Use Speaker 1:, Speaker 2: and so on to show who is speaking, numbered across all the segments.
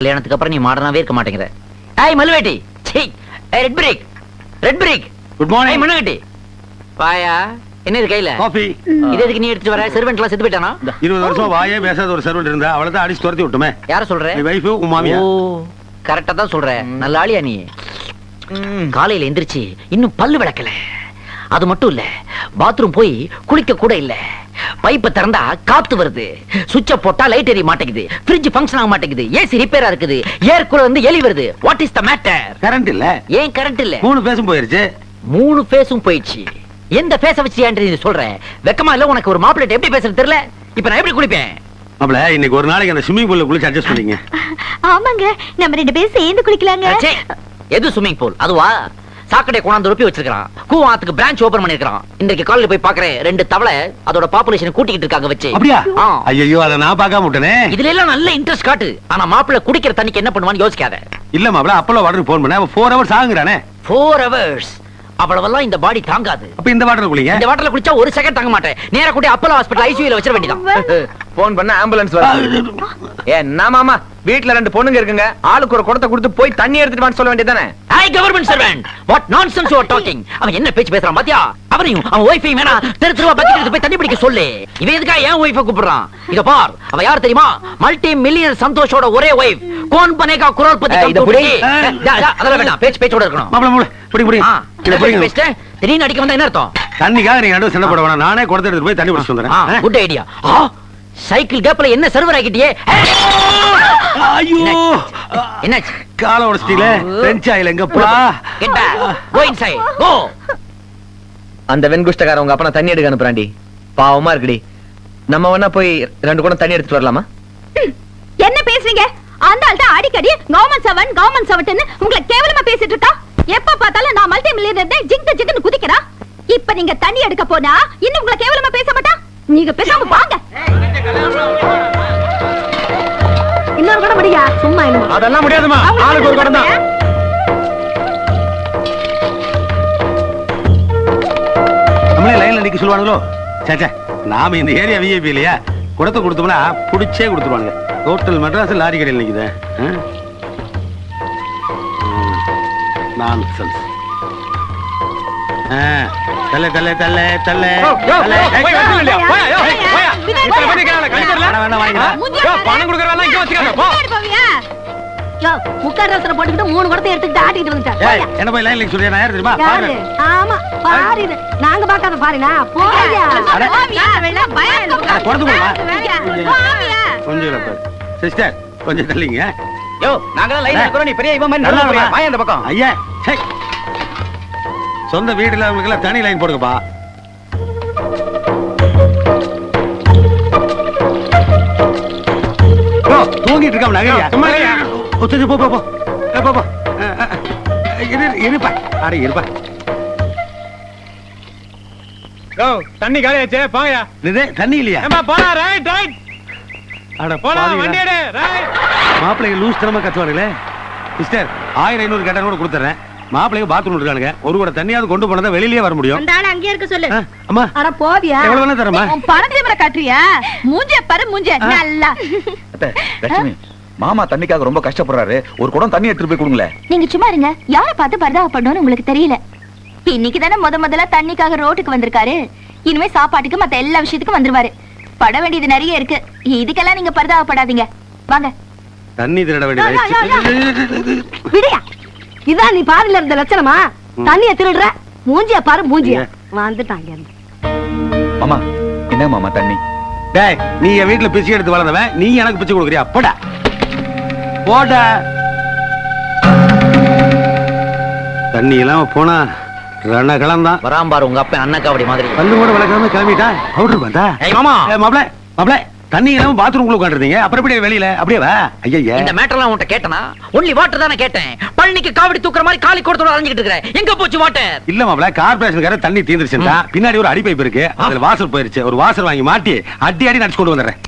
Speaker 1: கல்யாணத்துக்கு அப்புறம் நீ மாடர்னாவே இருக்க மாட்டேங்கிற. ஏய் ஏய் red break red break
Speaker 2: good morning
Speaker 1: மண்ணகட்டி. வாயா என்ன இது கையில?
Speaker 2: காஃபி
Speaker 1: இது எதுக்கு நீ எடுத்துட்டு வர? செர்வெண்ட் எல்லாம் செத்து போயிட்டானா?
Speaker 2: இருபது வருஷம் வாயே பேசாத ஒரு சர்வெண்ட் இருந்தா அவளை தான் அடிச்சு துரத்தி விட்டுமே.
Speaker 1: யார சொல்ற?
Speaker 2: என் வைஃப் உன் மாமியா
Speaker 1: ஓ கரெக்டா தான் சொல்ற. நல்ல ஆளியா நீ. காலையில எந்திரிச்சு இன்னும் பல்லு விளக்கல. அது மட்டும் இல்ல பாத்ரூம் போய் குளிக்க கூட இல்ல. பைப்பை திறந்தா காத்து வருது. சுவிட்ச போட்டா லைட் எரிய மாட்டேங்குது. ஃப்ரிட்ஜ் ஃபங்க்ஷன் ஆக மாட்டேங்குது. ஏசி ரிப்பேரா இருக்குது. ஏர் கூலர் வந்து எலி வருது. What is the matter
Speaker 2: current இல்ல.
Speaker 1: ஏன் கரண்ட் இல்ல?
Speaker 2: மூணு பேசும் போயிருச்சு.
Speaker 1: மூணு ஃபேஸும் போயிடுச்சு. எந்த ஃபேஸ வச்சு ஏன்ட்டு நீ சொல்ற வெக்கமா இல்ல உனக்கு ஒரு மாப்பிள்ளை எப்படி பேசுறது தெரியல? இப்ப நான் எப்படி குளிப்பேன்?
Speaker 2: மாப்பிள இன்னைக்கு ஒரு நாளைக்கு அந்த ஸ்விம்மிங் பூல்ல குளிச்சு அட்ஜஸ்ட் பண்ணீங்க
Speaker 3: ஆமாங்க. நம்ம ரெண்டு பேரும் சேர்ந்து குளிக்கலாங்க.
Speaker 1: எது ஸ்விம்மிங் பூல் அதுவா? சாக்கடை கொண்டாந்து ரொப்பி வச்சிருக்கான் கூவாத்துக்கு பிரான்ச் ஓபன் பண்ணிருக்கான் இன்றைக்கு காலையில போய் பாக்குறேன் ரெண்டு தவளை அதோட பாப்புலேஷன் கூட்டிக்கிட்டு இருக்காங்க வச்சு.
Speaker 2: அப்படியா. ஐயோ அதை நான் பார்க்காம விட்டனே.
Speaker 1: இதுல எல்லாம் நல்ல இன்ட்ரெஸ்ட் காட்டு. ஆனா மாப்பிள்ளை குடிக்கிற தண்ணிக்கு என்ன பண்ணுவான்னு யோசிக்காத.
Speaker 2: இல்ல மாப்பிள அப்பளோ வாட்டருக்கு போன் பண்ண ஃபோர் ஹவர்ஸ் ஆகுங்கிறானே.
Speaker 1: ஃபோர் ஹவர்ஸ் அவ்வளவெல்லாம் இந்த பாடி தாங்காது.
Speaker 2: அப்ப இந்த வாட்டர் குளிங்க.
Speaker 1: இந்த வாட்டர்ல குளிச்சா ஒரு செகண்ட் தாங்க மாட்டேன். நேரா கூட்டி அப்போலோ ஹாஸ்பிடல் ஐசியூல வச்சிட வேண்டியதான்
Speaker 4: போன் பண்ண ஆம்புலன்ஸ் வரும். என்ன மாமா? வீட்ல ரெண்டு பொண்ணுங்க இருக்குங்க. ஆளுக்கு ஒரு குடத்தை கொடுத்து போய் தண்ணி எடுத்துட்டு வான்னு சொல்ல வேண்டியதானே
Speaker 1: I government servant what nonsense you are talking அவன் என்ன பேச்சு பேசுறான் பாத்தியா? அவனையும் அவன் ஒய்ஃபையும் வேணா தெரு தெருவா பக்கெட் எடுத்து போய் தண்ணி பிடிக்க சொல்லு. இவன் எதுக்கா ஏன் ஒய்ஃபை கூப்பிடுறான்? இத பார் அவ யார் தெரியுமா? மல்டி மில்லியன் சந்தோஷோட ஒரே ஒய்ஃப் கோன் பனேகா குரல் பத்தி
Speaker 4: புடி.
Speaker 1: அதெல்லாம் வேணாம். பேச்சு பேச்சோட இருக்கணும்.
Speaker 2: மாப்பிள மூளை புடி புடி. இத புடிங்க.
Speaker 1: பேசிட்டு திடீர்னு அடிக்க வந்தா என்ன அர்த்தம்?
Speaker 2: தண்ணிக்காக நீங்க நடுவு சண்டை போட வேணாம். நானே குடத்தை எடுத்துட்டு போய் தண்ணி பிடிச்சு வந்துடுறேன்.
Speaker 1: குட் ஐடியா சைக்கிள் கேப்ல என்ன சர்வர் ஆகிட்டியே
Speaker 2: ஐயோ!
Speaker 1: என்னாச்சு?
Speaker 2: காலை உடச்சிட்டீங்களே? பிரெஞ்ச் ஆயில் எங்கப்பா
Speaker 1: get back go inside go
Speaker 4: அந்த வெண்குஷ்டக்கார உங்க அப்பா தண்ணி எடுக்க அனுப்புறாண்டி பாவமா இருக்குடி. நம்ம வேணா போய் ரெண்டு குடம் தண்ணி எடுத்துட்டு வரலாமா?
Speaker 3: என்ன பேசுறீங்க? அந்த ஆள் தான் அடிக்கடி கவர்மெண்ட் செவன் கவர்மெண்ட் செவன் உங்களை கேவலமா பேசிட்டு இருக்கா? எப்ப பார்த்தாலும் நான் மல்டி மில்லியனர் ஜிங்கு ஜிங்குன்னு குதிக்கிறா. இப்ப நீங்க தண்ணி எடுக்க போனா இன்னும் உங்களை கேவலமா பேச மாட்டா? நீங்க பேசாம வாங்க. இன்னொரு கூட முடியா சும்மா
Speaker 4: அதெல்லாம் முடியாதுமா ஆளுக்கு ஒரு குடம் தான்.
Speaker 2: நம்மளே லைன்ல நிக்க சொல்லுவானுங்களோ? சேச்சே நாம இந்த ஏரியா விஐபி இல்லையா? குடத்தை கொடுத்தோம்னா புடிச்சே கொடுத்துருவானுங்க. ஹோட்டல் மெட்ராஸ் லாரி கடையில் நிக்குது. நான்சென்ஸ் தல்ல தல்ல
Speaker 4: போய்? போயா,
Speaker 3: போயா.
Speaker 4: போயா.
Speaker 2: வேணாம், வேணாம், வாங்கிக்கலாம்.
Speaker 4: யோ, பணம் கொடுக்கறதெல்லாம் இங்க வச்சுக்காத, போ.
Speaker 3: முக்கார் ரசனை போட்டுக்கிட்டு மூணு குடத்தை எடுத்துக்கிட்டு ஆட்டிட்டு வந்துட்டேன்
Speaker 2: ஏய், என்ன போய் லைன்ல சொல்லியா நான் யார் தெரியுமா பாரு.
Speaker 3: ஆமா பாரு இது. நாங்க பார்க்காத பாருனா போயா
Speaker 2: அட.
Speaker 3: போவியா? பயம்
Speaker 2: அட, குடத்து? கொஞ்சம். சிஸ்டர் கொஞ்சம் தள்ளிங்க
Speaker 4: யோ, நாங்கெல்லாம் லைன்ல இருக்கிறோம், நீ பெரிய இவன் மாதிரி
Speaker 2: நல்லா.
Speaker 4: வாயா இந்த பக்கம்.
Speaker 2: ஐயா. சொந்த வீடுல அவங்களுக்கு எல்லாம் தனி லைன் போடுங்கப்பா. தூங்கிட்டு இருக்காம நகரியா? சரி, போ போ போ போ. போ. இரு இருப்பா. அட இருப்பா.
Speaker 4: தண்ணி காலியாச்சே போயா
Speaker 2: இது தண்ணி இல்லையா?
Speaker 4: ஏம்பா போலாம் ரைட் ரைட்
Speaker 2: அட பாவிகளா.
Speaker 4: வண்டி எடு ரைட்
Speaker 2: மாப்பிள்ளைங்க லூஸ் தனமா கத்துவானுங்களே. சிஸ்டர் ஆயிரம் ஐநூறு கட்டணம் கூட கொடுத்துறேன். மாப்பிள்ளைங்க பாத்ரூம் இருக்கானுங்க ஒரு கூட தண்ணியாவது கொண்டு போனதா வெளியிலே வர முடியும்.
Speaker 3: அந்த ஆளு அங்கேயே இருக்க சொல்லு.
Speaker 2: அம்மா.
Speaker 3: அட போவியா?
Speaker 2: எவ்வளவு வேணா தரேம்மா.
Speaker 3: உன் பணத்தை மேல காட்டுறியா? மூஞ்ச பாரு மூஞ்ச. நல்லா.
Speaker 5: அத்தை, லட்சுமி மாமா தண்ணிக்காக ரொம்ப கஷ்டப்படுறாரு. ஒரு குடம் தண்ணி எடுத்துட்டு போய் கொடுங்களேன்.
Speaker 3: நீங்க சும்மா இருங்க. யார பார்த்து பரிதாபப்படணும்னு உங்களுக்கு தெரியல. இன்னைக்கு தானே முத முதல்ல தண்ணிக்காக ரோட்டுக்கு வந்திருக்காரு. இனிமே சாப்பாட்டுக்கு மத்த எல்லா விஷயத்துக்கும் வந்துருவாரு. பட வேண்டியது நிறைய இருக்கு. இதுக்கெல்லாம் நீங்க பரிதாபப்படாதீங்க. வாங்க.
Speaker 2: தண்ணி திருட
Speaker 3: யா, யா, யா, யா.
Speaker 2: வேண்டிய
Speaker 3: விடியா. இதான் நீ பாருல இருந்த லட்சணமா? தண்ணிய திருடுற? மூஞ்சிய பாரு மூஞ்சிய? வந்துட்டாங்க
Speaker 5: மாமா என்ன மாமா தண்ணி?
Speaker 2: டேய் நீ என் வீட்டுல பிச்சை எடுத்து வளர்ந்தவன். நீ எனக்கு பிச்சை கொடுக்குறியா? போடா. போடா. தண்ணி இல்லாம போனா ரண கலந்தான்
Speaker 1: வராம்பார் உங்க அப்பா அண்ணக்காவடி மாதிரி.
Speaker 2: பல்லு கூட வளர்க்காம கிளம்பிட்டா? பவுடர் பார்த்தா
Speaker 1: ஏய் மாமா.
Speaker 2: மாப்பிள மாப்பிள. தண்ணி இல்லாம பாத்ரூம் குள்ள உட்காந்துருந்தீங்க அப்புறம் எப்படி வெளியில? அப்படியே வா. ஐயா
Speaker 1: இந்த மேட்டர்லாம் உன்கிட்ட கேட்டனா? ஒன்லி வாட்டர் தானே கேட்டேன். பழனிக்கு காவடி தூக்குற மாதிரி காலி கொடுத்தோட அலைஞ்சிட்டு இருக்கிறேன் எங்க போச்சு வாட்டர்
Speaker 2: இல்ல மாப்பிள கார்பரேஷன் தண்ணி தீந்துருச்சுடா பின்னாடி ஒரு அடி பைப் இருக்கு அதுல வாசல் போயிருச்சு. ஒரு வாசல் வாங்கி மாட்டி அடி அடி நடிச்சு கொண்டு வந்துடுறேன்.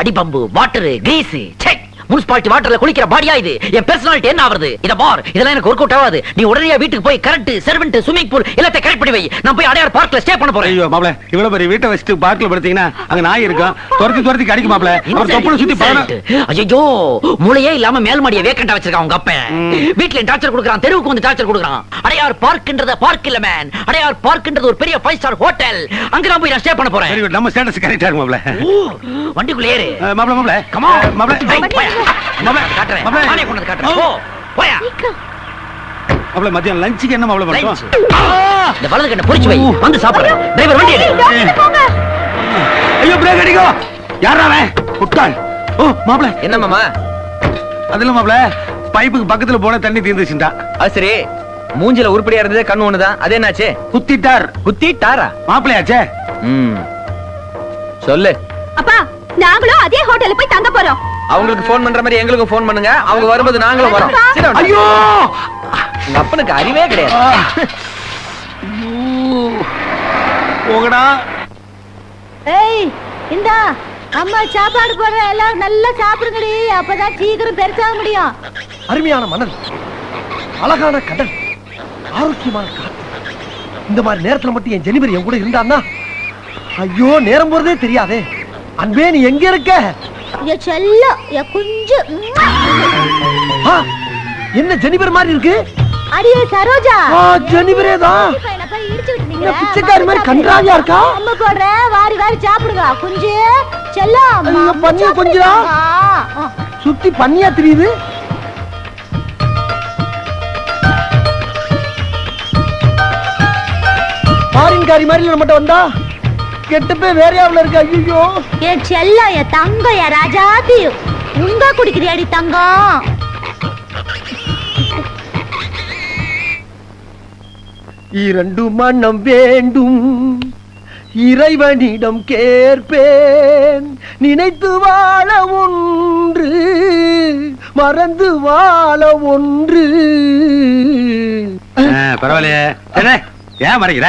Speaker 1: அடிபம்பு வாட்டர் கிரீஸ் செக் முனிசிபாலிட்டி வாட்டர்ல குளிக்கிற பாடியா இது? என் பர்சனாலிட்டி என்ன ஆவறது? இத பார் இதெல்லாம் எனக்கு ஒர்க் அவுட் ஆகாது. நீ உடனே வீட்டுக்கு போய் கரண்ட் சர்வெண்ட் ஸ்விமிங் பூல் எல்லாத்தையும் கரெக்ட் பண்ணி வை. நான் போய் அடையார் பார்க்ல ஸ்டே பண்ண போறேன்.
Speaker 2: ஐயோ மாப்ள இவ்வளவு பெரிய வீட்டை வச்சுட்டு பார்க்ல படுத்தீங்கன்னா அங்க நாய் இருக்கும் துரத்தி துரத்தி கடிக்கும் மாப்ள அவர் தொப்புல சுத்தி
Speaker 1: ஐயோ மூளையே இல்லாம மேல் மாடியை வேக்கண்டா வச்சிருக்கான் உங்க அப்பன் வீட்ல டார்ச்சர் கொடுக்கறான் தெருவுக்கு வந்து டார்ச்சர் கொடுக்கறான். அடையார் பார்க்ன்றது பார்க் இல்ல மேன் அடையார் பார்க்ன்றது ஒரு பெரிய ஃபைவ் ஸ்டார் ஹோட்டல் அங்க நான் போய் நான் ஸ்டே பண்ண போறேன்.
Speaker 2: நம்ம ஸ்டேட்டஸ் கரெக்டா இருக்கு மாப்ள
Speaker 1: ஓ, வண்டிக்குள்ள ஏறு.
Speaker 2: மாப்ள மாப்ள
Speaker 1: Come on.
Speaker 2: அஹ், மாப்ள மதியம் லஞ்சுக்கு என்ன மாப்ள
Speaker 1: Lunch.
Speaker 2: பண்ணுவோம்
Speaker 1: இந்த வலது கண்ணை பொறிச்சு வை. வந்து சாப்பிடுறேன் டிரைவர் வண்டி எடு
Speaker 3: போங்க
Speaker 2: ஐயோ பிரேக் அடிக்கும் யாரா அவன்? முட்டாள் ஓ மாப்ள
Speaker 4: என்ன மாமா?
Speaker 2: அதுல மாப்ள பைப்புக்கு பக்கத்துல போன தண்ணி தீர்ந்துச்சுட்டா
Speaker 4: அது சரி. மூஞ்சில உருப்படியா இருந்தது கண்ணு ஒண்ணுதான். அது என்னாச்சு?
Speaker 2: குத்திட்டார்.
Speaker 4: குத்தி டாரா
Speaker 2: மாப்பிளையாச்சே?
Speaker 4: ம். சொல்லு.
Speaker 3: அப்பா நாங்களும் அதே ஹோட்டல்ல போய் தங்க போறோம்.
Speaker 4: அவங்களுக்கு ஃபோன் பண்ற மாதிரி எங்களுக்கும் ஃபோன் பண்ணுங்க. அவங்க வரும்போது நாங்களும் வரோம்.
Speaker 2: ஐயோ!
Speaker 4: உங்க அப்பனுக்கு அறிவே கிடையாது.
Speaker 2: போகடா
Speaker 3: ஏய் இந்தா அம்மா சாப்பாடு போடுற எல்லாரும் நல்லா சாப்பிடுங்கடி. அப்பதான் சீக்கிரம் பெருசாக முடியும்.
Speaker 6: அருமையான மணல் அழகான கடல் ஆரோக்கியமான காத்து இந்த மாதிரி நேரத்துல மட்டும் என் ஜெனிபர் என் கூட இருந்தான்னா ஐயோ நேரம் போறதே தெரியாதே. அன்பே நீ எங்க இருக்க?
Speaker 3: என் செல்லம் என் குஞ்சு.
Speaker 6: என்ன ஜெனிபர் மாதிரி இருக்கு?
Speaker 3: அடியே சரோஜா.
Speaker 6: ஆ, ஜெனிபரே தான் என்ன பிச்சைக்காரி மாதிரி கன்றாவியா இருக்கா?
Speaker 3: அம்மா போடுற வாரி வாரி சாப்பிடுங்க. குஞ்சு செல்லம்
Speaker 6: பண்ணியா
Speaker 3: ஆ.
Speaker 6: சுத்தி பண்ணியா தெரியுது? பாரின்காரி மாதிரி நம்மகிட்ட வந்தா? கெட்டு போய் வேற யாவில் இருக்கு ஐயோ
Speaker 3: என் செல்லம் என் தங்கம் என் ராஜாதி. உங்க குடிக்கிறியாடி தங்கம்
Speaker 6: இரண்டு மனம் வேண்டும். இறைவனிடம் கேட்பேன். நினைத்து வாழ ஒன்று மறந்து வாழ ஒன்று.
Speaker 2: பரவாயில்லையே. ஏன் மறைக்கிற?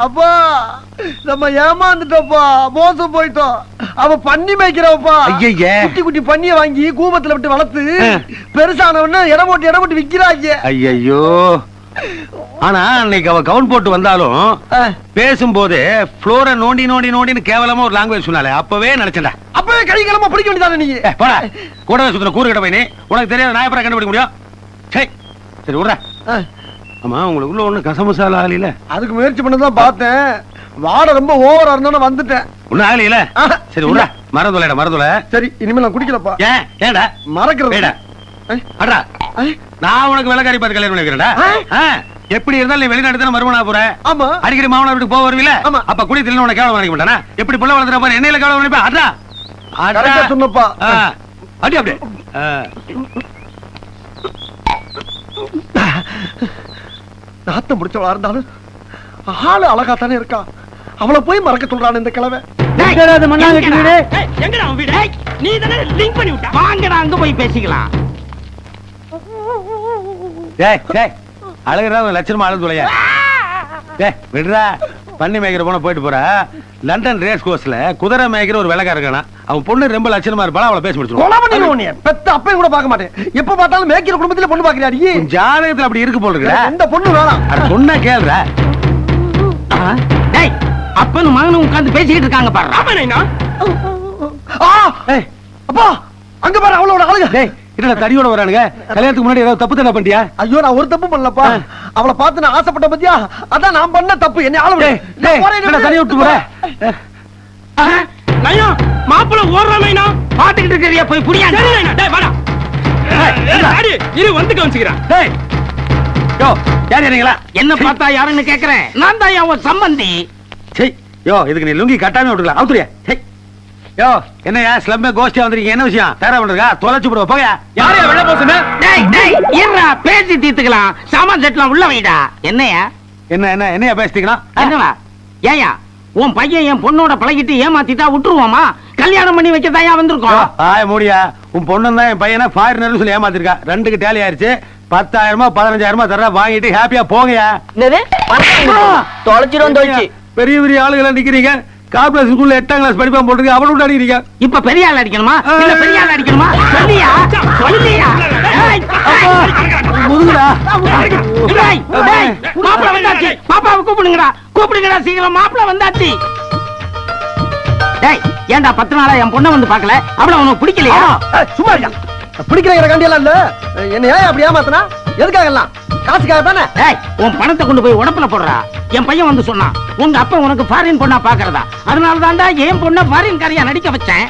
Speaker 6: அப்பா நம்ம ஏமாந்துட்டோப்பா மோசம் போயிட்டோம். அவ பண்ணி மேய்க்கிறவப்பா. குட்டி குட்டி பண்ணிய வாங்கி கூபத்துல விட்டு வளர்த்து
Speaker 2: ஆ.
Speaker 6: பெருசானவன இடம் போட்டு இடம் போட்டு விக்கிறாங்க.
Speaker 2: ஐயோ ஆனா அன்னைக்கு அவ கவுன் போட்டு வந்தாலும். பேசும்போது ஃப்ளோரை நோண்டி நோண்டி நோண்டின்னு கேவலமா ஒரு லாங்குவேஜ் சொன்னாலே அப்பவே நினைச்சேன்டா.
Speaker 6: அப்பவே கழிக்கலமா பிடிக்க வேண்டியதானே
Speaker 2: ஏய், போடா. கூடவே சுத்துற கூறு கிட்ட போய் நீ. உனக்கு தெரியாத எப்பறம் கண்டுபிடிக்க முடியும்? சரி சரி விட்றா.
Speaker 6: ஆ.
Speaker 2: ஆமா உங்களுக்கு உள்ள ஒண்ணு கசமசால ஆகலையில
Speaker 6: அதுக்கு முயற்சி பண்ணதான் பார்த்தேன். வாடை ரொம்ப ஓவரா இருந்தானே வந்துட்டேன்.
Speaker 2: ஒன்னும் ஆகலையில. சரி விட்றா மறந்துலடா மறந்துல
Speaker 6: சரி இனிமேல் நான் குடிக்கலப்பா.
Speaker 2: ஏன்? ஏன்டா?
Speaker 6: மறக்கிறது. ஏய்,
Speaker 2: நான் உனக்கு வெள்ளக்காரி பார்த்து கல்யாணம் பண்ணி வைக்கிறேன்டா
Speaker 6: ஆ.
Speaker 2: ஆ, எப்படி இருந்தாலும் நீ வெளிநாடு தானே மறுமணா போற?
Speaker 6: ஆமா.
Speaker 2: அடிக்கடி மாமனார் வீட்டுக்கு போக வருவீல
Speaker 6: ஆமா.
Speaker 2: அப்ப குடி தில்ல உனக்கு கேவலம் பண்ணிக்க மாட்டானா? எப்படி புள்ள வளர்த்துற பாரு என்னையில கேவலம் பண்ணிப்பா? அட்ரா
Speaker 6: கரெக்டா சொன்னப்பா.
Speaker 2: அடி அப்படியே. ஆ.
Speaker 6: நாத்தம் முடிச்சவளா இருந்தாலும் ஆளு அழகா தானே இருக்கா? அவளை போய் மறக்க சொல்றான் இந்த கிழமை
Speaker 7: எங்கடா? வீடு? நீ தானே லிங்க் பண்ணி விட்ட. வாங்கடா அங்க போய் பேசிக்கலாம்.
Speaker 2: டேய் டேய் அழகுறா ஒரு லட்சணமா டேய் விடுறா பண்ணி மேய்க்கிற போன போயிட்டு போறா. லண்டன் ரேஸ் கோர்ஸ்ல குதிரை மேய்க்கிற ஒரு விலகா இருக்கானா. அவன் பொண்ணு ரொம்ப லட்சணமா இருப்பாளா அவளை பேசி
Speaker 6: உன்னைய. பெத்த அப்பையும் கூட பார்க்க மாட்டேன். எப்ப பார்த்தாலும் மேய்க்கிற குடும்பத்துல பொண்ணு
Speaker 2: உன் ஜாதகத்துல அப்படி இருக்கு போல இருக்குடா.
Speaker 6: எந்த பொண்ணு வேணாம்.
Speaker 2: அட சொன்னா கேளுடா
Speaker 7: டேய் அப்பனும் மகனும் உட்கார்ந்து பேசிக்கிட்டு இருக்காங்க பாரு. ராமனைனா
Speaker 6: ஆ!
Speaker 2: ஏய்
Speaker 6: அப்பா அங்க பாரு அவளோட அழகு
Speaker 2: டேய் என்னடா தடியோட வரானுங்க? கல்யாணத்துக்கு முன்னாடி ஏதாவது தப்பு தானே பண்ணிட்டியா?
Speaker 6: ஐயோ நான் ஒரு தப்பு பண்ணலப்பா. அவளை பார்த்து நான் ஆசைப்பட்ட பத்தியா? அதான் நான் பண்ண தப்பு. என்ன ஆள விடு.
Speaker 2: விட்டு போற?
Speaker 7: நைனா மாப்பிள ஓடுறாமைனா பாத்துக்கிட்டு இருக்கிறியா? போய் புடியா? டேய் வாடா. அடி இரு வந்து கவனிச்சுக்கிறேன்
Speaker 2: டேய். யோ யார் யாரீங்களா
Speaker 7: என்ன பார்த்தா யாருன்னு கேக்குறேன்? நான் தான் உன் சம்பந்தி.
Speaker 2: சரி யோ இதுக்கு நீ லுங்கி கட்டாம விட்டுக்கலாம் அவுத்துறியா சரி. யோ என்னையா ஸ்லம்மே கோஷ்டியா வந்திருக்கீங்க. என்ன விஷயம்? தர பண்றா தொலைச்சு போடுவா போங்க.
Speaker 7: யாரையா வெள்ள போசுன்னு டேய் டேய் இருடா பேசி தீர்த்துக்கலாம். சாமான் செட்டலாம் உள்ள வைடா. என்னையா?
Speaker 2: என்ன என்ன என்னையா பேசிட்டீங்கன்னா
Speaker 7: என்னவா? ஏயா உன் பையன் என் பொண்ணோட பழகிட்டு ஏமாத்திட்டா விட்டுருவோமா? கல்யாணம் பண்ணி வைக்கதாயா வந்திருக்கோம்?
Speaker 2: ஆய மூடியா உன் பொண்ணு தான் என் பையனை ஃபாரினர் சொல்லி ஏமாத்திருக்கா. ரெண்டுக்கு டேலி ஆயிருச்சு. பத்தாயிரமா பதினஞ்சாயிரமா தர வாங்கிட்டு ஹாப்பியா போங்கயா
Speaker 4: தொலைச்சிரும் தொலைச்சு.
Speaker 2: பெரிய பெரிய ஆளுகளை நிக்கிறீங்க. கார்பரேஷன் ஸ்கூல்ல எட்டாம் கிளாஸ் படிப்பான் போட்டுருக்கு விட்டு அடிக்கிறீங்க
Speaker 7: இப்ப பெரிய ஆள் அடிக்கணுமா? இல்ல பெரிய ஆள் அடிக்கணுமா? சொல்லியா? சொல்லியா?
Speaker 2: முதுகுடா?
Speaker 7: டேய், டேய், மாப்பிளை வந்தாச்சு. பாப்பாவை கூப்பிடுங்கடா. கூப்பிடுங்கடா சீக்கிரம். மாப்பிளை வந்தாச்சு. டேய் ஏன்டா பத்து நாளா என் பொண்ணை வந்து பார்க்கல? அவள உனக்கு பிடிக்கலையா?
Speaker 6: சும்மா பிடிக்கிற கண்டியெல்லாம் இல்ல. என்ன ஏன் அப்படி ஏமாத்தினா? எதுக்காக எல்லாம் காசுக்காக தானே?
Speaker 7: உன் பணத்தை கொண்டு போய் உடப்புல போடுறா. என் பையன் வந்து சொன்னான் உங்க அப்பா உனக்கு ஃபாரின் பொண்ணா பாக்குறதா அதனால தான்டா என் பொண்ண ஃபாரின் காரியா நடிக்க வச்சேன்.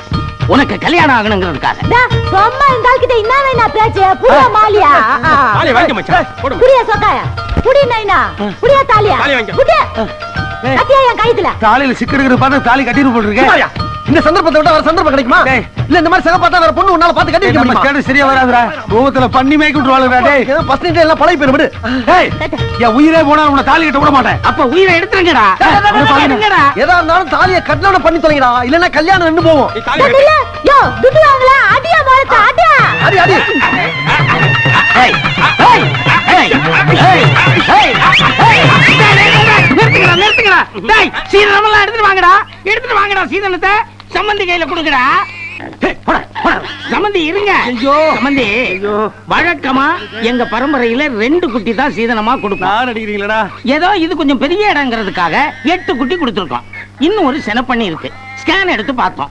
Speaker 7: உனக்கு கல்யாணம் ஆகணுங்கிறதுக்காக.
Speaker 8: சும்மா இந்த ஆள்கிட்ட என்ன வேணா பேச்சு? புரிய மாலியா?
Speaker 7: தாலி வாங்கி மச்சான். போடு.
Speaker 8: புரிய சொக்காயா? புடி நைனா புரிய தாலியா?
Speaker 7: தாலி வாங்கிக்க.
Speaker 8: புடி கத்தியா என் கைத்துல?
Speaker 2: தாலியில சிக்கெடுக்கிற பார்த்து தாலி கட்டிட்டு போட்டுருக்கேன்?
Speaker 6: இந்த சந்தர்ப்பத்தை விட வேற சந்தர்ப்பம் கிடைக்குமா?
Speaker 2: டேய்.
Speaker 6: இல்ல இந்த மாதிரி சக பார்த்தா வேற பொண்ணு உன்னால பாத்து கட்டி வைக்க முடியுமா?
Speaker 2: சரியா வராதுடா. கோவத்துல பண்ணி மேய்க்கு விட்டுருவாளுடா டேய்.
Speaker 6: ஏதோ night எல்லாம் பழகி போயிரு விடு.
Speaker 2: டேய். என் உயிரே போனாலும் உன்னை தாலி கட்ட விட மாட்டேன்.
Speaker 7: அப்ப உயிரை எடுத்துருங்கடா எடுங்கடா.
Speaker 6: ஏதா இருந்தாலும் தாலியை கட்டணம் பண்ணி தொலைங்கடா. இல்லன்னா கல்யாணம் நின்னு போவோம்
Speaker 8: இல்ல யோ துட்டு வாங்கல அடியா மாலத்த அடியா.
Speaker 6: அடி அடி.
Speaker 7: எடுத்துட்டு வாங்கடா. எடுத்துட்டு வாங்கடா சீதனத்தை சம்மந்தி கையில போடா. சம்மந்தி இருங்க. சம்மந்தி வழக்கமா எங்க பரம்பரையில ரெண்டு குட்டி தான் சீதனமா கொடுப்போம்.
Speaker 2: அடிக்கிறீங்களா
Speaker 7: ஏதோ இது கொஞ்சம் பெரிய இடங்கிறதுக்காக எட்டு குட்டி கொடுத்துருக்கோம் இன்னும் ஒரு செனப்பண்ணி இருக்கு. ஸ்கேன் எடுத்து பார்த்தோம்.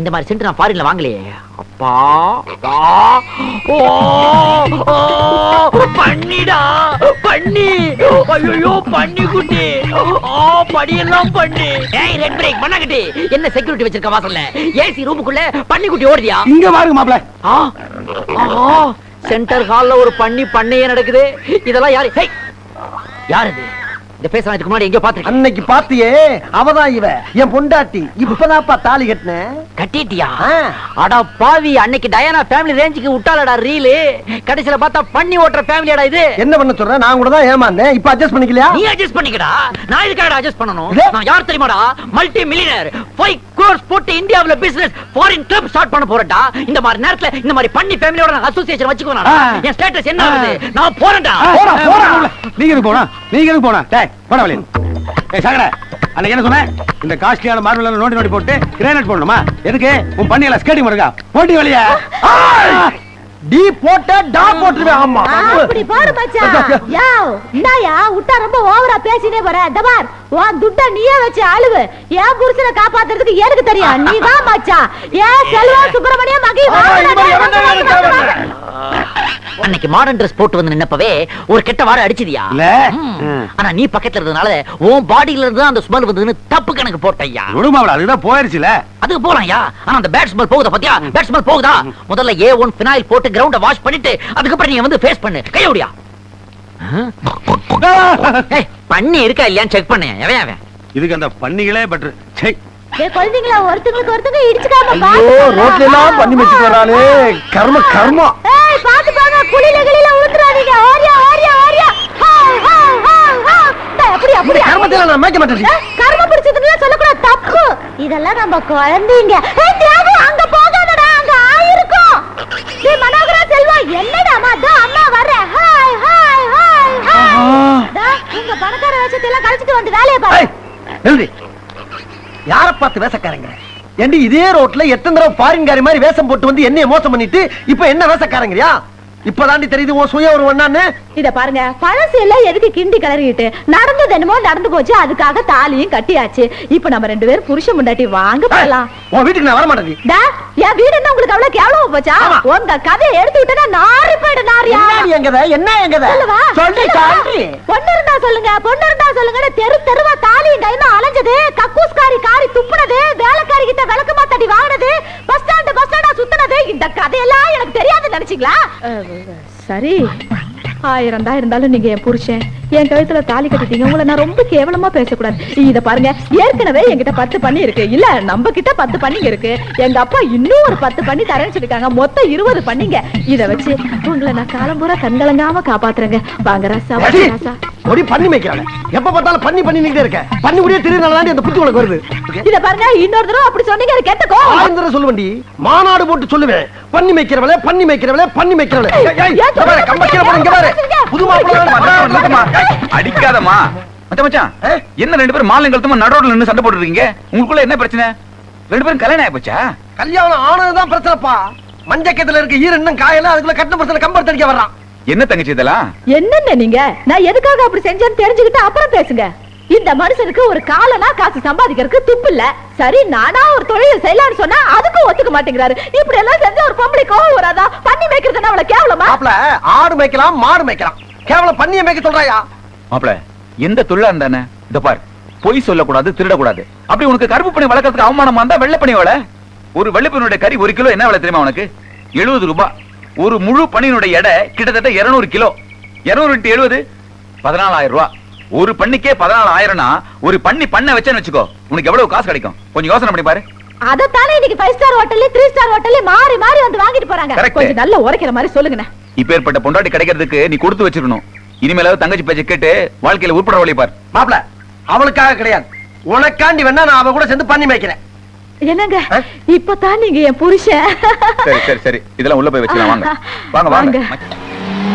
Speaker 1: இந்த மாதிரி சென்ட் நான் ஃபாரின்ல வாங்கலையே. அப்பா. ஓ பண்ணிடா பண்ணி. ஐயோ பண்ணி குட்டி. ஓ படியெல்லாம் பண்ணி. ஏய் ரெட் பிரேக் பண்ணாங்கட்டி என்ன செக்யூரிட்டி வச்சிருக்க வாசல்ல ஏசி ரூமுக்குள்ள பண்ணி குட்டி ஓடுதியா
Speaker 2: இங்க பாருங்க மாப்ள
Speaker 1: ஆ சென்டர் ஹால்ல ஒரு பண்ணி பண்ணையே நடக்குது. இதெல்லாம் யாரு? யார் இது? இந்த பேச முன்னாடி எங்கேயோ பாத்துருக்கேன்
Speaker 6: அன்னைக்கு பாத்தியே அவதான் இவ. என் பொண்டாட்டி. இப்பதான்ப்பா தாலி கட்டினேன்
Speaker 1: கட்டிட்டியா. அடா பாவி அன்னைக்கு டயானா ஃபேமிலி ரேஞ்சுக்கு விட்டாலடா ரீலு. கடைசில பார்த்தா பண்ணி ஓட்டுற ஃபேமிலியாடா இது.
Speaker 6: என்ன பண்ண சொல்றேன் நான் கூட தான் ஏமாந்தேன். இப்ப அட்ஜஸ்ட் பண்ணிக்கலையா?
Speaker 1: நீ அட்ஜஸ்ட் பண்ணிக்கடா. நான் இதுக்காக அட்ஜஸ்ட் பண்ணணும்?
Speaker 6: இது?
Speaker 1: நான் யார் தெரியுமாடா? மல்டி மில்லியனர் கோர்ஸ் போட்டு இந்தியாவுல பிசினஸ் ஃபாரின் கிளப் ஸ்டார்ட் பண்ண போறேன்டா. இந்த மாதிரி நேரத்துல இந்த மாதிரி பண்ணி ஃபேமிலியோட நான் அசோசியேஷன் வச்சுக்கோனா. என் ஸ்டேட்டஸ் என்ன ஆகுது? நான் போறேன்டா.
Speaker 2: போடா நீங்க போனா? நீங்க போனா? டேய் போடா வெளிய ஏய் சாகர அன்னைக்கு என்ன சொன்னேன்? இந்த காஸ்ட்லியான மார்பிள் நோண்டி நோண்டி போட்டு கிரானைட் போடணுமா? எதுக்கு? உன் பண்ணியல ஸ்கேட்டிங் இருக்கா? போட்டி வழியா?
Speaker 6: டி போட்ட டா போட்டுருவேன் ஆமா.
Speaker 8: அப்படி பாரு மச்சான். யோவ் இந்தாயா விட்டா ரொம்ப ஓவரா பேசினே போற. இந்த உன் துட்ட நீயே வச்சு அழுவு என் புருஷனை காப்பாத்துறதுக்கு எனக்கு தெரியும். நீ தான் மச்சான் ஏன் செல்வா சுப்பிரமணியம் மகி
Speaker 1: அன்னைக்கு மாடர்ன் Dress போட்டு வந்து நின்னப்பவே ஒரு கெட்ட வாடை அடிச்சதியா. ஆனா நீ பக்கத்துல இருந்ததுனால உன் பாடியில இருந்து அந்த ஸ்மெல் வந்ததுன்னு தப்பு கணக்கு போட்டையா
Speaker 2: விடுமாவள அதுதான் போயிருச்சுல.
Speaker 1: அதுக்கு போலாம்யா ஆனா அந்த பேட் ஸ்மெல் போகுதா பாத்தியா? பேட் ஸ்மெல் போகுதா? முதல்ல ஏ ஒன் பினாயில் போட்டு கிரவுண்ட வாஷ் பண்ணிட்டு அதுக்கப்புறம் நீங்க வந்து ஃபேஸ் பண்ணு. கையோடியா பண்ணி இருக்கா இல்லையான்னு செக் பண்ணு. எவன் அவன்?
Speaker 2: இதுக்கு அந்த பண்ணிகளே பெட்ரு சே
Speaker 8: குழந்தைங்களா ஒருத்தங்களுக்கு ஒருத்தங்க இடிச்சுக்காம
Speaker 6: ஐயோ ரோட்ல எல்லாம் பண்ணி வச்சுட்டு வராளே. கர்ம கர்மம்
Speaker 8: ஏய் பாத்து பாங்க குளில கிளில உளுத்துறாதீங்க ஓரியா ஓரியா ஓரியா ஹாய் ஹாய் ஹாய் ஹாய் டேய் அப்படி அப்படி
Speaker 6: கர்மத்தை நான் மேய்க்க மாட்டேன்.
Speaker 8: ஏய், கர்ம பிடிச்சதுன்னு சொல்லக்கூடாது. தப்பு. இதெல்லாம் நம்ம குழந்தைங்க. ஏய் தியாகு அங்க போகாதடா. அங்க ஆயிருக்கும். டேய் மனோகரா செல்வா என்னடா அம்மா. பணக்கார வேஷத்தை எல்லாம் கழிச்சிட்டு வந்து வேலையை பாரு.
Speaker 6: ஏய், யார பார்த்து வேஷக்காரங்க? ஏண்டி இதே ரோட்ல எத்தனை தடவை ஃபாரின்காரி மாதிரி வேஷம் போட்டு வந்து என்னைய மோசம் பண்ணிட்டு இப்ப என்ன வேஷக்காரங்கறியா? இப்பதாண்டி தெரியுது உன் சுய ஒரு ஒண்ணான்னு
Speaker 3: இத பாருங்க பழசு எல்லாம் எதுக்கு கிண்டி கிளறிட்டு நடந்தது என்னமோ நடந்து போச்சு அதுக்காக தாலியும் கட்டியாச்சு. இப்ப நம்ம ரெண்டு பேரும் புருஷன் முண்டாட்டி வாங்க போலாம்.
Speaker 6: உன் வீட்டுக்கு நான் வர மாட்டேன்
Speaker 3: என் வீடு என்ன உங்களுக்கு அவ்வளவு கேவலமா போச்சா. உங்க கதையை எடுத்து விட்டா நாரி போயிடு நாரியா.
Speaker 6: எங்கத என்ன எங்கத
Speaker 3: சொல்லவா?
Speaker 6: சொல்லி காண்டி
Speaker 3: பொண்ணு இருந்தா சொல்லுங்க பொண்ணு இருந்தா சொல்லுங்க தெரு தெருவா தாலியும் கைமா அலைஞ்சது கக்கூஸ்காரி காரி துப்புனது வேலைக்காரி கிட்ட விளக்கமா தட்டி வாங்கினது சுத்துனது இந்த கதையெல்லாம் எனக்கு தெரியாது நினைச்சீங்களா? சரி. ஆயிரம் தான் இருந்தாலும் நீங்க என் புருஷன். என் கழுத்துல தாலி கட்டிட்டீங்க. உங்களை நான் ரொம்ப கேவலமா பேசக்கூடாது. இத பாருங்க ஏற்கனவே என்கிட்ட பத்து பண்ணி இருக்கு. இல்ல நம்ம கிட்ட பத்து பண்ணிங்க இருக்கு. எங்க அப்பா இன்னும் ஒரு பத்து பண்ணி தரேன்னு சொல்லிருக்காங்க மொத்தம் இருபது பண்ணிங்க. இத வச்சு உங்களை நான் காலம் பூரா கண்கலங்காம காப்பாத்துறேங்க. வாங்க ராசா ராசா.
Speaker 6: ஒடி பண்ணி வைக்கிறாங்க எப்ப பார்த்தாலும் பண்ணி பண்ணி நிக்கிட்டே இருக்க. பண்ணி முடிய திருநாளாண்டி அந்த புத்தி உனக்கு வருது.
Speaker 3: இத பாருங்க இன்னொரு தடவை அப்படி சொன்னீங்க எனக்கு கெட்ட கோவம்.
Speaker 6: ஆயிரம் தடவை சொல்லுவேன்டி. மாநாடு போட்டு சொல்லுவேன். பண்ணி மேய்க்கிறவளே பண்ணி மேய்க்கிறவளே பண்ணி மேய்க்கிறவளே. கம்ப கீழே போடு, இங்க பாரு. புது மாப்பிள்ளை.
Speaker 5: அடிக்காதம்மா. மச்சான் மச்சான்? என்ன ரெண்டு பேரும் மாலை கழுத்தமா நடுரோட்ல நின்னு சண்டை போட்டு இருக்கீங்க உங்களுக்குள்ள என்ன பிரச்சனை? ரெண்டு பேரும் கல்யாணம் ஆயிப்போச்சா?
Speaker 6: கல்யாணம் ஆனதுதான் பிரச்சனைப்பா. மஞ்சக்கத்துல இருக்க ஈர இன்னும் காயல அதுக்குள்ள கட்டின பிரச்சனை கம்பர் தடிக்க வர்றான்.
Speaker 5: என்ன தங்கச்சி இதெல்லாம்?
Speaker 3: என்னென்ன நீங்க? நான் எதுக்காக அப்படி செஞ்சேன்னு தெரிஞ்சுக்கிட்டு அப்புறம் பேசுங்க. இந்த மனுஷனுக்கு ஒரு காலனா காசு சம்பாதிக்கிறதுக்கு துப்பு இல்ல. சரி நானா ஒரு தொழில் செய்யலாம்னு சொன்னா அதுக்கும் ஒத்துக்க மாட்டேங்கிறாரு. இப்படி எல்லாம் செஞ்ச ஒரு பொம்பளை கோவம் வராதா? பண்ணி வைக்கிறது அவ்வளவு கேவலமா?
Speaker 6: மாப்பிள ஆடு மேய்க்கலாம் மாடு மேய்க்கலாம். கேவலம் பண்ணிய மேய்க்க சொல்றாயா?
Speaker 5: மாப்பிள எந்த தொழிலா இருந்தானே? இந்த பார் பொய் சொல்லக்கூடாது திருடக்கூடாது. அப்படி உனக்கு கருப்பு பணி வளர்க்கறதுக்கு அவமானமா இருந்தா வெள்ளை வள ஒரு வெள்ளைப்பனுடைய கறி ஒரு கிலோ என்ன விலை தெரியுமா உனக்கு? எழுபது ரூபாய் ஒரு முழு பணியினுடைய எடை கிட்டத்தட்ட 200 கிலோ. 200 இன்ட்டு எழுபது பதினாலாயிரம் ரூபாய் ஒரு பண்ணிக்கே பதினாலாயிரம்னா ஒரு பண்ணி பண்ண வச்சேன்னு வச்சுக்கோ. உனக்கு எவ்வளவு காசு கிடைக்கும்? கொஞ்சம் யோசனை பண்ணி பாரு.
Speaker 3: அதத்தானே இன்னைக்கு ஃபைவ் ஸ்டார் ஹோட்டல்ல த்ரீ ஸ்டார் ஹோட்டல்ல மாறி மாறி வந்து வாங்கிட்டு போறாங்க. கொஞ்சம் நல்ல உரைக்கிற மாதிரி சொல்லுங்கண்ணே.
Speaker 5: இப்பேற்பட்ட பொண்டாட்டி கிடைக்கிறதுக்கு நீ கொடுத்து வச்சிருக்கணும். இனிமேலாவது தங்கச்சி பேச்சை கேட்டு வாழ்க்கையில உட்பட வழி பார்.
Speaker 6: மாப்பிள அவளுக்காக கிடையாது. உனக்காண்டி வேணா நான் அவ கூட சேர்ந்து பண்ணி மேய்க்கிறேன்.
Speaker 3: என்னங்க? இப்பதான் நீங்க என் புருஷன்.
Speaker 5: சரி சரி சரி. இதெல்லாம் உள்ள போய் வச்சுக்கலாம். வாங்க. வாங்க. வாங்க.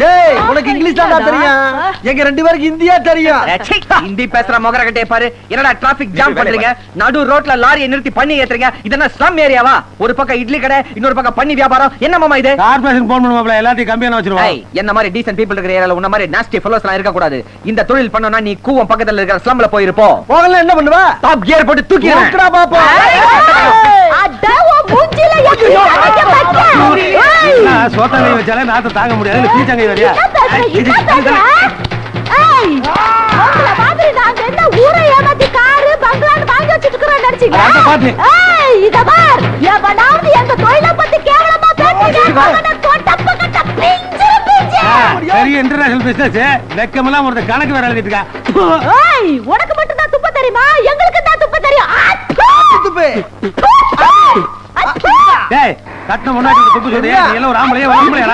Speaker 6: டேய், உனக்கு இங்கிலீஷ் தான்டா தெரியும். எங்க ரெண்டு பேருக்கு ஹிந்தியா தெரியும்.
Speaker 7: ஹிந்தி பேசுற மொகரகட்டே பாரு. என்னடா டிராபிக் ஜாம் பண்றீங்க? நடு ரோட்ல லாரியை நிறுத்தி பண்ணி ஏத்துறீங்க. இதென்ன ஸ்லம் ஏரியாவா ஒரு பக்கம் இட்லி கடை இன்னொரு பக்கம் பண்ணி வியாபாரம். என்ன மாமா இது?
Speaker 2: கார்பரேஷன் போன் பண்ணுவாப்ல எல்லாத்தையும் கம்பியான வச்சிருவோம்
Speaker 7: ஏய், என்ன மாதிரி டீசன்ட் பீப்பிள் இருக்கிற ஏரியால உன்ன மாதிரி நாஸ்டி ஃபெலோஸ் எல்லாம் இருக்க கூடாது. இந்த தொழில் பண்ணனும்னா நீ கூவம் பக்கத்துல இருக்கிற ஸ்லம்ல போயிருப்போ.
Speaker 6: போகல என்ன பண்ணுவ?
Speaker 7: டாப் கியர் போட்டு தூக்கி
Speaker 6: பாப்போம்.
Speaker 2: சோத்தங்கை வச்சாலே நாத்த தாங்க முடியாது. பீச்சங்கை வரியா. பெரிய இன்டர்நேஷனல் பிசினஸ் வெக்கமெல்லாம் ஒருத்த கணக்கு வேற எழுதிட்டு இருக்கா.
Speaker 3: உனக்கு மட்டும் தான் துப்ப தெரியுமா. எங்களுக்கு தான் துப்ப. தெரியும்!
Speaker 6: துப்பு.
Speaker 2: டேய் கட்டின முன்னாடி துப்பு சொல்றியா நீ எல்லாம் ஒரு ஆம்பளையா ஒரு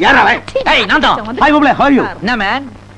Speaker 2: யாரா?
Speaker 1: ஏய் நான் தான்
Speaker 2: you?
Speaker 1: என்ன மேன்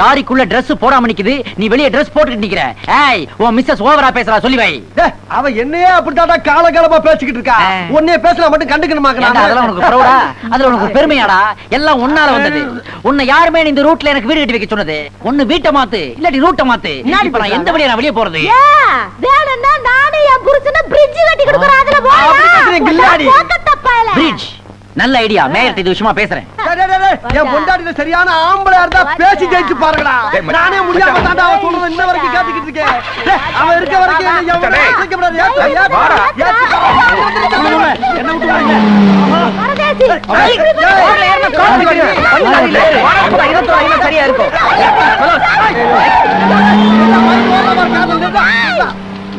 Speaker 1: லாரிக்குள்ள Dress போடாம நிக்குது. நீ வெளிய Dress போட்டுட்டு நிக்கிற. ஏய் உன் மிஸ்ஸஸ் ஓவரா பேசுறா சொல்லி வை.
Speaker 6: அவ என்னையே அப்படித்தாடா காலகாலமா பேசிக்கிட்டு இருக்கா. உன்னைய பேசினா மட்டும் கண்டுக்கணுமாக்க
Speaker 1: ஏன்டா, அதெல்லாம் உனக்கு ப்ரௌடா அதுல உனக்கு பெருமையாடா? எல்லாம் உன்னால வந்தது. உன்னை யாருமே இந்த ரூட்ல எனக்கு வீடு கட்டி வைக்க சொன்னது. ஒண்ணு வீட்டை மாத்து இல்லாட்டி ரூட்டை மாத்து. இப்ப நான் எந்த வழியா நான் வெளிய போறது?
Speaker 3: வேணும்னா நானே என் புருஷனை bridge கட்டி கொடுக்குறேன், அதுல தப்பாயில.
Speaker 1: பிரிட்ஜ் நல்ல ஐடியா மேயர்ட்ட இது விஷயமா பேசுறேன்.
Speaker 6: என் பொண்டாட்டில சரியான ஆம்பளையா இருந்தா பேசி ஜெயிச்சு பாருங்கடா. நானே முடியாம தாண்டா அவ சொல்றத இன்ன வரைக்கும் கேட்டுக்கிட்டு இருக்கேன் அவன் இருக்க வரைக்கும் என்னை
Speaker 2: விட்டுறாங்க
Speaker 7: சரியா இருக்கும்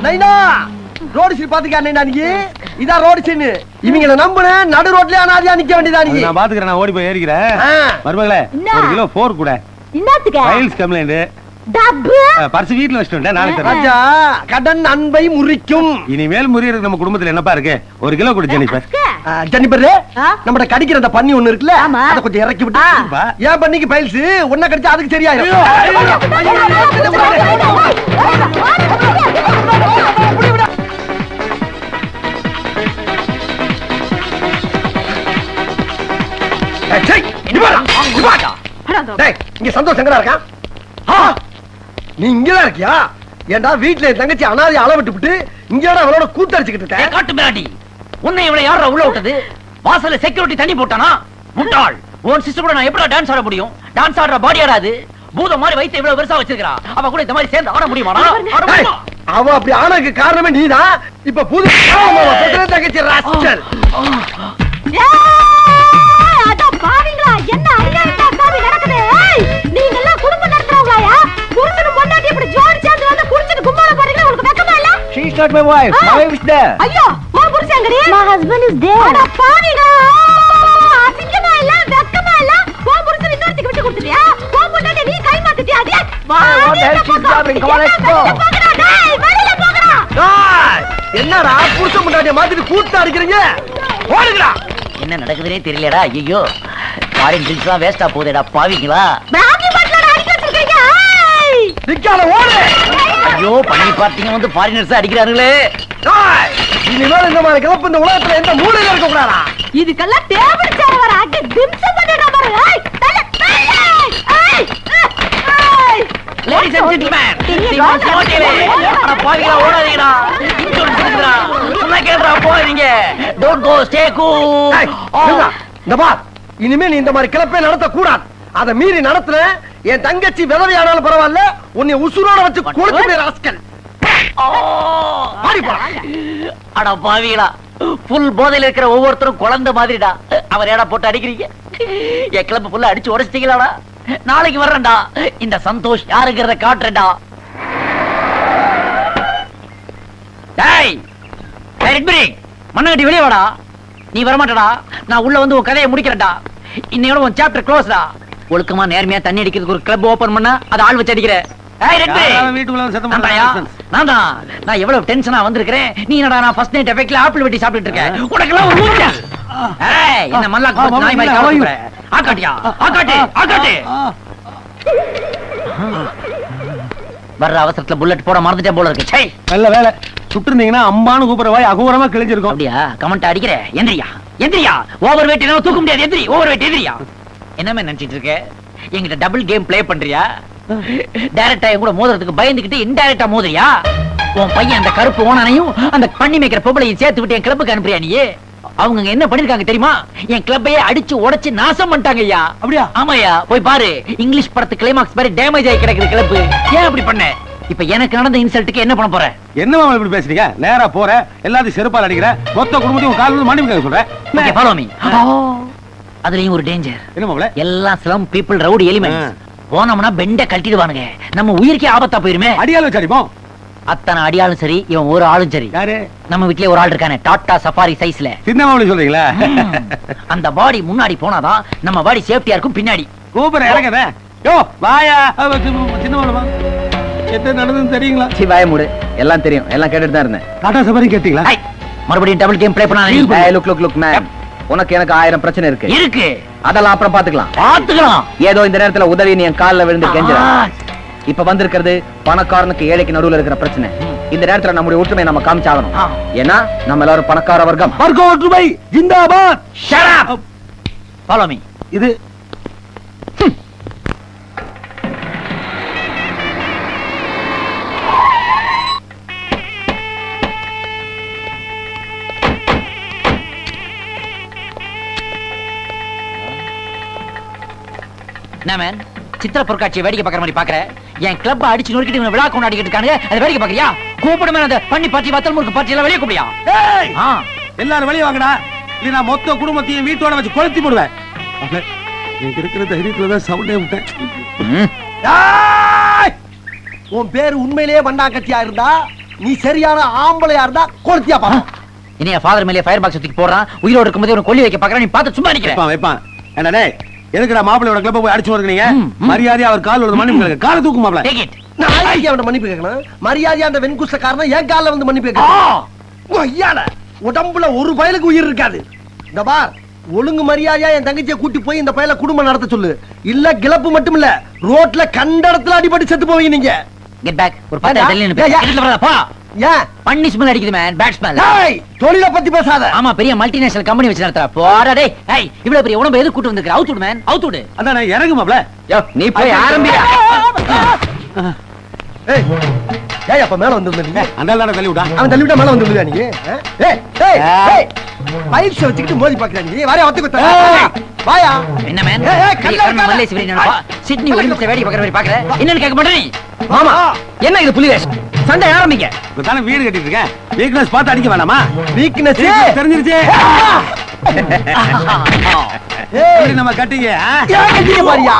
Speaker 6: நைனா ரோடு சீன் பாத்துக்கா நைனா நீ இதான் ரோடு சீன் இவங்கள நம்புன நடு ரோட்லயே அனாதியா நிக்க வேண்டியதா நீ
Speaker 2: நான் பாத்துக்கிறேன் நான் ஓடி போய் ஏறிக்கிறேன். மருமகளே? ஒரு கிலோ போர் கூட
Speaker 3: என்னத்துக்கு
Speaker 2: ஃபைல்ஸ் கம்ப்ளைண்ட்
Speaker 3: டப்பு
Speaker 2: பர்ஸ் வீட்ல வச்சுட்டு வந்துட்டேன், நாளைக்கு
Speaker 6: ராஜா கடன் அன்பை முறிக்கும்
Speaker 2: இனிமேல் முறியறதுக்கு நம்ம குடும்பத்துல என்னப்பா இருக்கு ஒரு கிலோ கொடு
Speaker 6: ஜெனிபர்
Speaker 3: ஆ?
Speaker 6: நம்மட கடிக்கிற அந்த பன்னி ஒண்ணு இருக்குல்ல. அத கொஞ்சம் இறக்கி விட்டு. ஏன் பண்ணிக்கு பைல்ஸ் ஒன்ன கடிச்சா அதுக்கு சரியாயிரும் இங்க சந்தோஷம் எங்கடா இருக்கான் ஆ, நீ இங்கதான் இருக்கியா? ஏன்டா வீட்டுல என் தங்கச்சி அனாதை அள விட்டு விட்டு இங்கடா அவளோட கூத்தடிச்சுக்கிட்டு இருக்க?
Speaker 1: காட்டு மிராண்டி உன்னை இவளை யாரா உள்ள விட்டது? வாசல்ல செக்யூரிட்டி தண்ணி போட்டானா? முட்டாள். உன் சிஸ்டர் கூட நான் எப்படி டான்ஸ் ஆட முடியும்? டான்ஸ் ஆடுற பாடி ஆடாது பூதம் மாதிரி வயித்தை இவ்வளவு பெருசா வச்சிருக்கா அவ கூட இந்த மாதிரி சேர்ந்து ஆட முடியுமாடா?
Speaker 6: அவ அப்படி ஆனதுக்கு காரணமே நீதான். இப்ப புது தங்கச்சி ராஸ்கல்
Speaker 3: இல்ல?
Speaker 4: She is not my wife.
Speaker 3: Ah.
Speaker 4: My wife is there.
Speaker 3: ஐயோ, உன் புருஷன் எங்கடி? அட பாவிங்களா, அசிங்கமா இல்ல, வெக்கமா இல்ல? உன் புருஷன் இன்னொருத்திக்கு விட்டு கொடுத்துட்டியா? உன் பொண்டாட்டியை நீ கை மாத்திட்டியா? அடியே,
Speaker 4: Ma, what the hell she's doing? Come on, let's go.
Speaker 3: போங்கடா, டேய், வெளியில போங்கடா.
Speaker 6: என்னடா புருஷன் முன்னாடி மாதிரி கூத்து அடிக்கிறீங்க ஓடுங்கடா
Speaker 1: என்ன நடக்குதுனே தெரியலடா ஐயோ ஃபாரின் ட்ரிங்க்ஸ் எல்லாம் வேஸ்டா போதேடா பாவிங்களா
Speaker 3: பிராந்தி அடிக்க வச்சிருக்கீங்க. ஏய்.
Speaker 6: நிக்காத ஓடு
Speaker 1: ஐயோ பண்ணி பார்த்தீங்க வந்து ஃபாரினர்ஸ் அடிக்கிறாங்களே
Speaker 6: இனிமேல் இந்த மாதிரி கிளப்பு இந்த உலகத்துல எந்த மூலையில இருக்க கூடாதா?
Speaker 3: இதுக்கெல்லாம் டேபிள் சேர் வர அடி திம்சம் பண்ணிடுறா பாரு. ஏய் தல தல ஏய் ஏய்
Speaker 1: லேடிஸ் அண்ட் ஜென்டில்மேன் நீங்கள் போட்டீங்களே அட பாவிங்களா ஓடாதீங்கடா. இன்சூரன்ஸ் இருக்குடா சொன்னா கேளுடா போறீங்க டோன்ட் கோ ஸ்டே கூல்.
Speaker 6: இந்த இனிமே நீ இந்த மாதிரி கிளப்பே நடத்த கூடாது அதை மீறி நடத்துன என் தங்கச்சி விதவையானாலும் பரவாயில்ல உன்னை உசுரோட வச்சு கொளுத்து ராஸ்கல்.
Speaker 1: அட பாவிகளா புல் போதையில இருக்கிற ஒவ்வொருத்தரும் குழந்தை மாதிரிடா. அவர் ஏடா போட்டு அடிக்கிறீங்க? என் கிளம்ப புல்ல அடிச்சு உடைச்சிட்டீங்களாடா? நாளைக்கு வர்றேன்டா. இந்த சந்தோஷ் யாருங்கிறத காட்டுறேன்டா. டேய் டேய், ரெட்பிரி, மண்ணங்கட்டி வெளியே வாடா. நீ வரமாட்டடா. நான் உள்ள வந்து உன் கதையை முடிக்கிறேன்டா. இன்னையோட உன் சாப்டர் க்ளோஸ்டா ஒழுக்கமா நேர்மையா தண்ணி அடிக்கிறதுக்கு ஒரு கிளப் ஓபன் பண்ணா அதை ஆள் வச்சு அடிக்கிற. நான் எவ்வளவு டென்ஷனா வந்திருக்கிறேன்? நீ என்னடா நான் ஃபர்ஸ்ட் நைட் எஃபெக்ட்ல ஆப்பிள் வெட்டி சாப்பிட்டுட்டு இருக்கேன். உனக்கெல்லாம் ஒரு ஊருடா. ஏய் என்ன மல்லாக்கு
Speaker 2: ஆ,
Speaker 1: போட்டு நாய் மாதிரி
Speaker 2: மாமா,
Speaker 1: கவலை
Speaker 2: இல்ல,
Speaker 1: பண்ற. ஆக்காட்டியா? ஆக்காட்டு ஆக்காட்டு. வர்ற அவசரத்துல புல்லட் போட மறந்துட்டேன் போல இருக்கு. சை
Speaker 2: நல்ல வேலை. சுட்டு இருந்தீங்கன்னா அம்பான்னு கூப்பிடுற வாய் அகோரமா கிழிஞ்சிருக்கும்.
Speaker 1: அப்படியா? கமெண்ட் அடிக்கிற? எந்திரியா? எந்திரியா? ஓவர் வெயிட் தூக்க முடியாது எந்திரி. ஓவர் வெயிட் எந்திரியா? என்னமே நினைச்சிட்டு இருக்க? என்கிட்ட டபுள் கேம் ப்ளே பண்றியா? டைரக்டா என் கூட மோதுறதுக்கு பயந்துகிட்டு இன்டைரக்டா மோதுறியா? உன் பையன் அந்த கருப்பு ஓனானையும் அந்த பண்ணி மேய்க்கிற பொம்பளையும் சேர்த்து விட்டு என் கிளப்புக்கு அனுப்புறியா நீ அவங்க என்ன பண்ணிருக்காங்க தெரியுமா? என் கிளப்பையே அடிச்சு உடைச்சு நாசம் பண்ணிட்டாங்க ஐயா.
Speaker 2: அப்படியா?
Speaker 1: ஆமாயா போய் பாரு. இங்கிலீஷ் படத்து கிளைமாக்ஸ் மாதிரி டேமேஜ் ஆகி கிடக்குது கிளப்பு ஏன் அப்படி பண்ண? இப்ப எனக்கு நடந்த இன்சல்ட்டுக்கு என்ன பண்ண போற?
Speaker 2: என்ன மாமா இப்படி பேசுறீங்க? நேரா போற எல்லாத்தையும் செருப்பால் அடிக்கிற மொத்த குடும்பத்தையும் கால் மன்னிப்பு சொல்றேன்.
Speaker 1: ஃபாலோ மீ அதுலயும் ஒரு டேஞ்சர்
Speaker 2: என்ன
Speaker 1: எல்லாம் ஸ்லம் பீப்புள் ரவுடி எலிமெண்ட்ஸ் போனோம்னா பெண்ட கழட்டிடுவானுங்க. நம்ம உயிருக்கே ஆபத்தா போயிருமே.
Speaker 2: அடியால வச்சு அடிப்போம்
Speaker 1: அத்தனை அடியாலும் சரி இவன் ஒரு ஆளும் சரி.
Speaker 2: யாரு?
Speaker 1: நம்ம வீட்லயே ஒரு ஆள் இருக்கானே டாடா சஃபாரி சைஸ்ல.
Speaker 2: சின்ன சொல்றீங்களா?
Speaker 1: அந்த பாடி முன்னாடி போனாதான் நம்ம பாடி சேஃப்டியா இருக்கும் பின்னாடி.
Speaker 2: கூப்பிடுற இறங்கத யோ வாயா. அவ சின்ன சின்ன மாப்பிள எத்தனை நடந்ததுன்னு தெரியுங்களா?
Speaker 4: சி வாய மூடு. எல்லாம் தெரியும். எல்லாம் கேட்டுட்டு தான் இருந்தேன்.
Speaker 2: டாடா சபாரி கேட்டீங்களா?
Speaker 1: மறுபடியும் டபுள் கேம் ப்ளே பண்ணா.
Speaker 4: ஏய், லுக் லுக் லுக் மேம் உனக்கு எனக்கு ஆயிரம் பிரச்சனை இருக்கு.
Speaker 1: இருக்கு.
Speaker 4: அதெல்லாம் அப்புறம் பாத்துக்கலாம்
Speaker 1: பாத்துக்கலாம்
Speaker 4: ஏதோ இந்த நேரத்துல உதவி நீ என் கால்ல விழுந்து கெஞ்சுற. இப்ப வந்திருக்கிறது பணக்காரனுக்கு ஏழைக்கு நடுவுல இருக்கிற பிரச்சனை. இந்த நேரத்துல நம்முடைய ஒற்றுமை நம்ம காமிச்சாகணும். ஏன்னா நம்ம எல்லாரும் பணக்கார வர்க்கம்.
Speaker 2: வர்க்க ஒற்றுமை zindabad.
Speaker 1: Shut up! Follow me.
Speaker 2: இது
Speaker 1: என்ன மேன் சித்திர பொருட்காட்சியை வேடிக்கை பார்க்குற மாதிரி பாக்குற என் கிளப் அடிச்சு நொறுக்கிட்டு இவனை விழா கொண்டாடிக்கிட்டு இருக்கானுங்க. அதை வேடிக்கை பாக்குறியா கூப்பிடு மேன் அந்த பண்ணி பாட்டி வத்தல் முறுக்கு பாட்டி எல்லாம் வெளியே கூப்பிடியா ஆ.
Speaker 2: எல்லாரும் வெளியே வாங்கடா. இல்ல நான் மொத்த குடும்பத்தையும் வீட்டோட வச்சு கொளுத்தி போடுவேன். எனக்கு இருக்கிற தைரியத்துல தான் சவுண்டே விட்டேன்!
Speaker 6: உன் பேரு உண்மையிலேயே வண்டாக்கத்தியா இருந்தா நீ சரியான ஆம்பளையா இருந்தா கொளுத்தியா பா
Speaker 1: இனி என் ஃபாதர் மேலே ஃபயர் பாக்ஸ் தூக்கி போடுறான் உயிரோடு இருக்கும்போது ஒரு கொல்லி வைக்க பார்க்கறேன். நீ பார்த்து சும்மா நிக்கிற.
Speaker 2: வைப்பான் டேய் எதுக்குடா மாப்பிள்ளையோட கிளப்ப போய் அடிச்சு வரீங்க
Speaker 1: ம், ம்.
Speaker 2: மரியாதையா அவர் கால் ஒரு மன்னிப்பு கேளுங்க. காலை தூக்கு மாப்பிள
Speaker 1: டேக் இட்
Speaker 6: நான் அவன் மன்னிப்பு கேட்கணும். மரியாதையா அந்த வெண்குஷ்டக்காரன் என் கால்ல வந்து மன்னிப்பு கேட்கணும். ஐயால உடம்புல ஒரு பயலுக்கு உயிர் இருக்காது. இந்த பார் ஒழுங்கு மரியாதையா என் தங்கச்சியை கூட்டி போய் இந்த பயல குடும்பம் நடத்த சொல்லு. இல்ல கிளப்பு மட்டும் இல்ல ரோட்ல கண்ட இடத்துல அடிபட்டு செத்து போவீங்க நீங்க.
Speaker 1: கெட் பேக் ஒரு பத்து
Speaker 6: ஏன்?
Speaker 1: பண்ணி ஸ்மெல் அடிக்குது மேன் பேட் ஸ்மெல்
Speaker 6: டேய், தொழில பத்தி பேசாத.
Speaker 1: ஆமா பெரிய மல்டிநேஷனல் கம்பெனி வச்சு நடத்துறா போடா டேய். ஏய் இவ்வளவு பெரிய உடம்பு எது கூட்டு வந்திருக்க அவுட் விடு மேன் அவுட் விடு
Speaker 2: அதான் இறங்கு மாப்பிள.
Speaker 4: யோ நீ போய் ஆரம்பிடா.
Speaker 6: ஏய் ஏய் அப்ப மேல வந்து
Speaker 2: தானே தள்ளி
Speaker 6: அவன் தள்ளி விட்டா மேல வந்து விடுவியா நீ. ஆ? ஏய் ஏய் ஏய் பைப்ஸ் வச்சுக்கிட்டு மோதி பாக்குறா நீ. வாயா ஒத்து குத்த வாயா.
Speaker 1: என்ன மேன்
Speaker 6: ஏய், கல்ல
Speaker 1: வெரி சிட்னி நிமிஷம் வேடி பார்க்கற மாதிரி பாக்குற என்னன்னு கேட்க மாட்டே
Speaker 4: என்ன இது புலி வேஷம்? சண்டை ஆரம்பிங்க.
Speaker 2: இப்ப தானே வீடு கட்டிட்டு இருக்கேன்? வீக்னஸ் பார்த்து அடிக்க வேணாமா?
Speaker 6: வீக்னஸ்
Speaker 2: தெரிஞ்சிருச்சு? நம்ம கட்டிங்க?
Speaker 6: ஏன் பாரியா?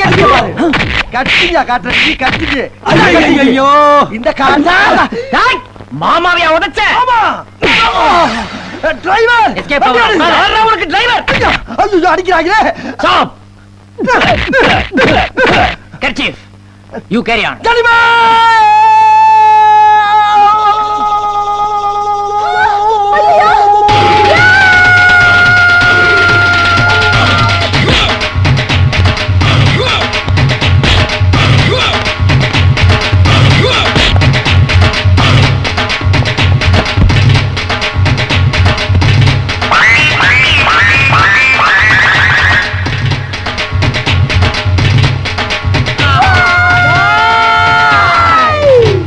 Speaker 6: கட்டிக்க பாரு? கட்டிங்க கட்டிங்க
Speaker 2: ஐயோ,
Speaker 6: இந்த காட்டா
Speaker 1: மாமாவையா உடைச்ச?
Speaker 6: டிரைவர். உனக்கு டிரைவர் ஐயோ அடிக்கிறாங்களே.
Speaker 1: Stop kerchief you carry on
Speaker 6: driver